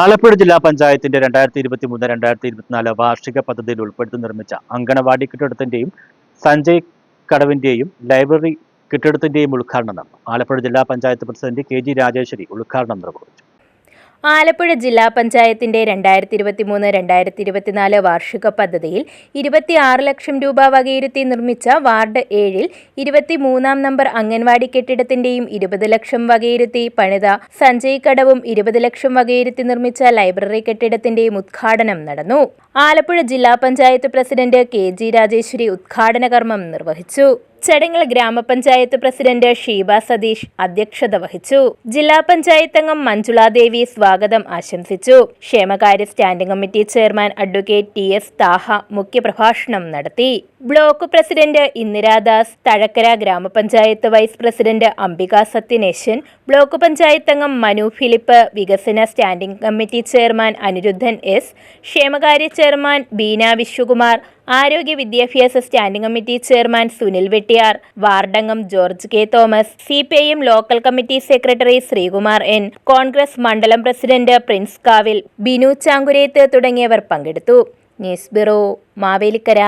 ആലപ്പുഴ ജില്ലാ പഞ്ചായത്തിന്റെ രണ്ടായിരത്തി ഇരുപത്തി മൂന്ന് രണ്ടായിരത്തി ഇരുപത്തിനാല് വാർഷിക പദ്ധതിയിൽ ഉൾപ്പെടുത്തി നിർമ്മിച്ച അങ്കണവാടി കെട്ടിടത്തിന്റെയും സഞ്ജയ് കടവിന്റെയും ലൈബ്രറി കെട്ടിടത്തിന്റെയും ഉദ്ഘാടനം ആലപ്പുഴ ജില്ലാ panchayat president K G Rajeshwari ഉദ്ഘാടനം നിർവഹിച്ചു. ആലപ്പുഴ ജില്ലാ പഞ്ചായത്തിന്റെ രണ്ടായിരത്തി ഇരുപത്തി മൂന്ന് രണ്ടായിരത്തി ഇരുപത്തിനാല് വാർഷിക പദ്ധതിയിൽ ഇരുപത്തിയാറ് ലക്ഷം രൂപ വകയിരുത്തി നിർമ്മിച്ച വാർഡ് ഏഴിൽ ഇരുപത്തിമൂന്നാം നമ്പർ അംഗൻവാടി കെട്ടിടത്തിന്റെയും ഇരുപത് ലക്ഷം വകയിരുത്തി പണിത സഞ്ജയ് കടവും ഇരുപത് ലക്ഷം വകയിരുത്തി നിർമ്മിച്ച ലൈബ്രറി കെട്ടിടത്തിന്റെയും ഉദ്ഘാടനം നടന്നു. ആലപ്പുഴ ജില്ലാ panchayat president K G Rajeshwari ഉദ്ഘാടന കർമ്മം നിർവഹിച്ചു. ചടങ്ങിൽ ഗ്രാമപഞ്ചായത്ത് പ്രസിഡന്റ് ഷീബ സതീഷ് അധ്യക്ഷത വഹിച്ചു. ജില്ലാ പഞ്ചായത്ത് അംഗം മഞ്ജുളാദേവി സ്വാഗതം ആശംസിച്ചു. ക്ഷേമകാര്യ standing committee chairman advocate T S Thaha മുഖ്യപ്രഭാഷണം നടത്തി. Block president Indiradas Thazhakkara gramapanchayat vice president Ambika Sathyaneshan block panchayat അംഗം മനു ഫിലിപ്പ് വികസന standing committee chairman Anirudhan S ക്ഷേമകാര്യ ചെയർമാൻ ബീന വിശ്വകുമാർ ആരോഗ്യ വിദ്യാഭ്യാസ standing committee chairman Sunil Vettiyar വാർഡംഗം George K Thomas C P I M local committee secretary Sreekumar N Congress മണ്ഡലം president Prince Kavil Binu Changurethu തുടങ്ങിയവർ പങ്കെടുത്തു. News bureau Mavelikkara.